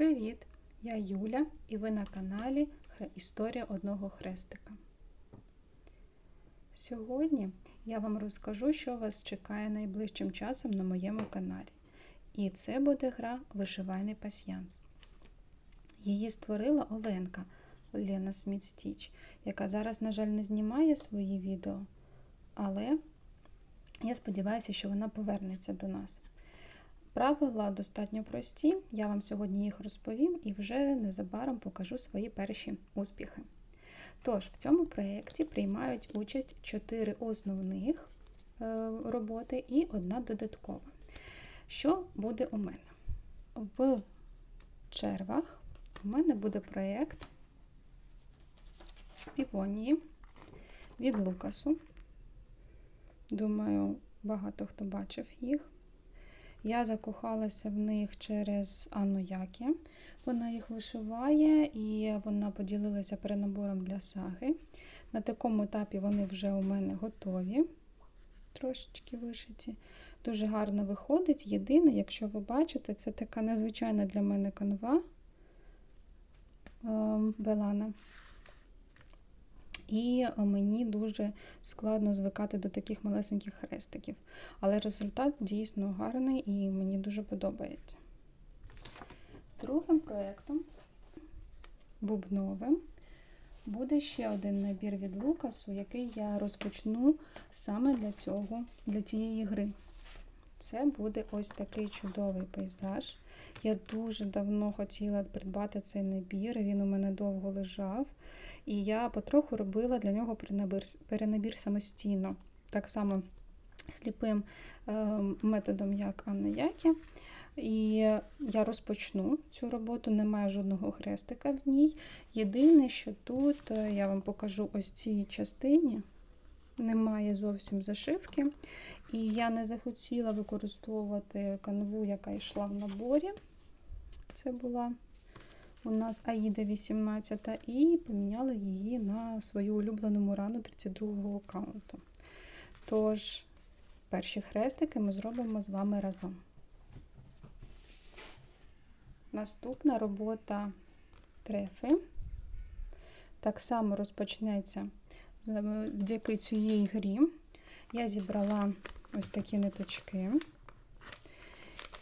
Привіт! Я Юля і ви на каналі Історія одного хрестика. Сьогодні я вам розкажу, що вас чекає найближчим часом на моєму каналі. І це буде гра Вишивальний пасьянс. Її створила Оленка Лена Смітстіч, яка зараз, на жаль, не знімає свої відео, але я сподіваюся, що вона повернеться до нас. Правила достатньо прості, я вам сьогодні їх розповім і вже незабаром покажу свої перші успіхи. Тож, в цьому проєкті приймають участь 4 основних е, роботи і одна додаткова. Що буде у мене? В червах у мене буде проєкт півонії від Лукасу. Думаю, багато хто бачив їх. Я закохалася в них через Анну Які. Вона їх вишиває і вона поділилася перенабором для саги. На такому етапі вони вже у мене готові, трошечки вишиті. Дуже гарно виходить. Єдине, якщо ви бачите, це така незвичайна для мене канва ем, Белана. І мені дуже складно звикати до таких малесеньких хрестиків. Але результат дійсно гарний і мені дуже подобається. Другим проєктом, бубновим, буде ще один набір від Лукасу, який я розпочну саме для цього, для цієї гри. Це буде ось такий чудовий пейзаж. Я дуже давно хотіла придбати цей набір, він у мене довго лежав. І я потроху робила для нього перенабір, перенабір самостійно. Так само сліпим е, методом, як Анна Які. І я розпочну цю роботу, немає жодного хрестика в ній. Єдине, що тут е, я вам покажу ось цій частині, немає зовсім зашивки. І я не захотіла використовувати канву, яка йшла в наборі. Це була у нас Аїда 18 і поміняла її на свою улюблену Мурану 32-го аккаунту. Тож, перші хрестики ми зробимо з вами разом. Наступна робота трефи. Так само розпочнеться завдяки цієї грі. Я зібрала ось такі ниточки.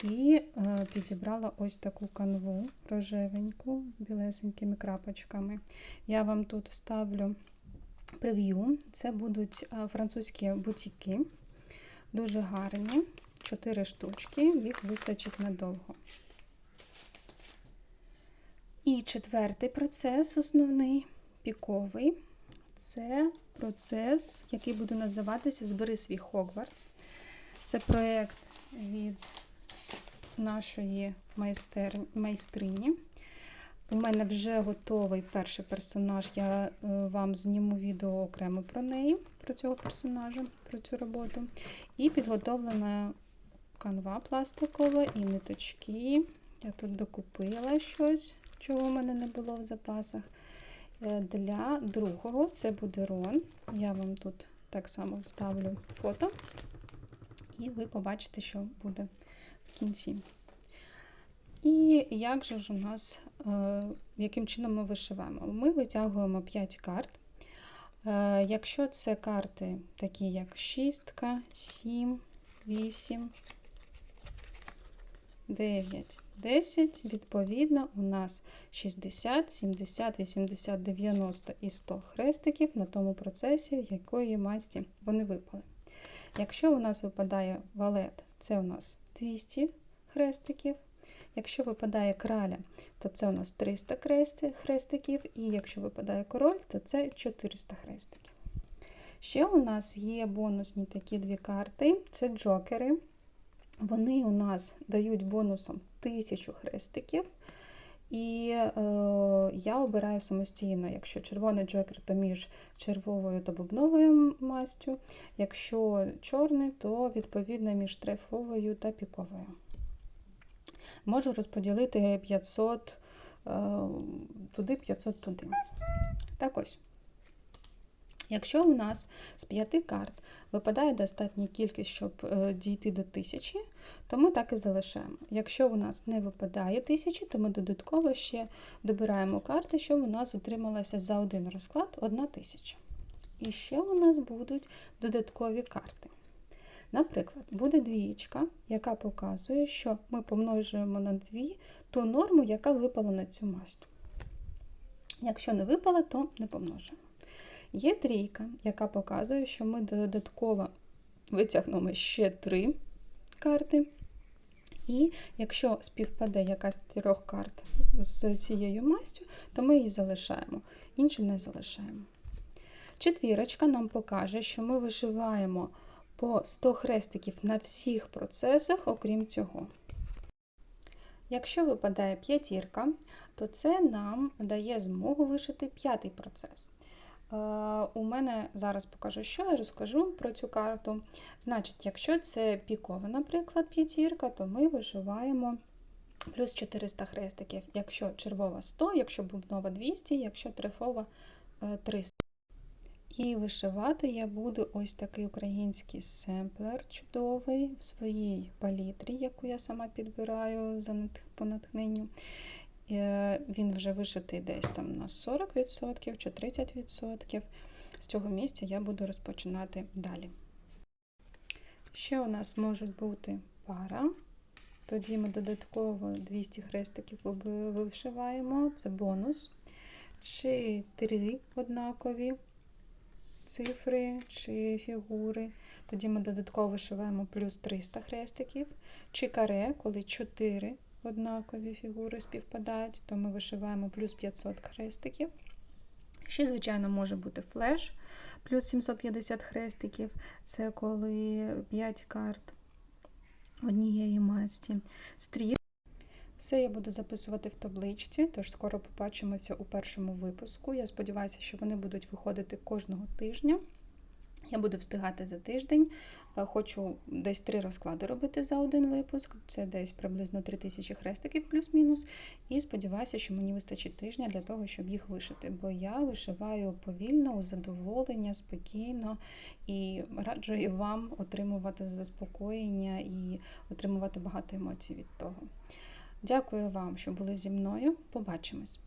І е, підібрала ось таку канву рожевеньку з білесенькими крапочками. Я вам тут вставлю прев'ю. Це будуть е, французькі бутіки, дуже гарні, 4 штучки, їх вистачить надовго. І четвертий процес, основний піковий, це процес, який буде називатися Збери свій Хогвартс. Це проєкт від нашої майстер... майстрині. У мене вже готовий перший персонаж. Я е, вам зніму відео окремо про неї, про цього персонажа, про цю роботу. І підготовлена канва пластикова і ниточки. Я тут докупила щось, чого в мене не було в запасах. Е, для другого це буде рон. Я вам тут так само вставлю фото, і ви побачите, що буде в кінці. І як же ж у нас, е, яким чином ми вишиваємо? Ми витягуємо 5 карт. Е, якщо це карти, такі як 6, 7, 8, 9, 10, відповідно, у нас 60, 70, 80, 90 і 100 хрестиків на тому процесі, в якої масті вони випали. Якщо у нас випадає валет, це у нас 200 хрестиків. Якщо випадає краля, то це у нас 300 хрестиків, і якщо випадає король, то це 400 хрестиків. Ще у нас є бонусні такі дві карти це джокери. Вони у нас дають бонусом 1000 хрестиків. І е, я обираю самостійно, якщо червоний джокер, то між червовою та бубновою мастю, якщо чорний, то відповідно між трефовою та піковою. Можу розподілити 500 е, туди, 500 туди. Так ось. Якщо у нас з п'яти карт випадає достатня кількість, щоб е, дійти до тисячі, то ми так і залишаємо. Якщо у нас не випадає тисячі, то ми додатково ще добираємо карти, щоб у нас отрималося за один розклад одна тисяча. І ще у нас будуть додаткові карти. Наприклад, буде двієчка, яка показує, що ми помножуємо на 2 ту норму, яка випала на цю масть. Якщо не випала, то не помножуємо. Є трійка, яка показує, що ми додатково витягнемо ще три карти. І якщо співпаде якась з трьох карт з цією мастю, то ми її залишаємо, інші не залишаємо. Четвірочка нам покаже, що ми вишиваємо по 100 хрестиків на всіх процесах, окрім цього. Якщо випадає п'ятірка, то це нам дає змогу вишити п'ятий процес. Е, у мене зараз покажу, що я розкажу про цю карту. Значить, якщо це пікова, наприклад, п'ятірка, то ми вишиваємо плюс 400 хрестиків. Якщо червова 100, якщо бубнова 200, якщо трифова 300. І вишивати я буду ось такий український семплер чудовий в своїй палітрі, яку я сама підбираю по натхненню. Е, він вже вишитий десь там на 40% чи 30%. З цього місця я буду розпочинати далі. Ще у нас можуть бути пара. Тоді ми додатково 200 хрестиків вишиваємо, це бонус. Чи три однакові цифри чи фігури. Тоді ми додатково вишиваємо плюс 300 хрестиків, чи каре, коли 4 однакові фігури співпадають, то ми вишиваємо плюс 500 хрестиків. Ще, звичайно, може бути флеш, плюс 750 хрестиків це коли 5 карт однієї масті. Стріт. Все я буду записувати в табличці, тож скоро побачимося у першому випуску. Я сподіваюся, що вони будуть виходити кожного тижня. Я буду встигати за тиждень. Е, хочу десь три розклади робити за один випуск. Це десь приблизно 3000 хрестиків плюс-мінус. І сподіваюся, що мені вистачить тижня для того, щоб їх вишити. Бо я вишиваю повільно, у задоволення, спокійно і раджу і вам отримувати заспокоєння і отримувати багато емоцій від того. Дякую вам, що були зі мною. Побачимось!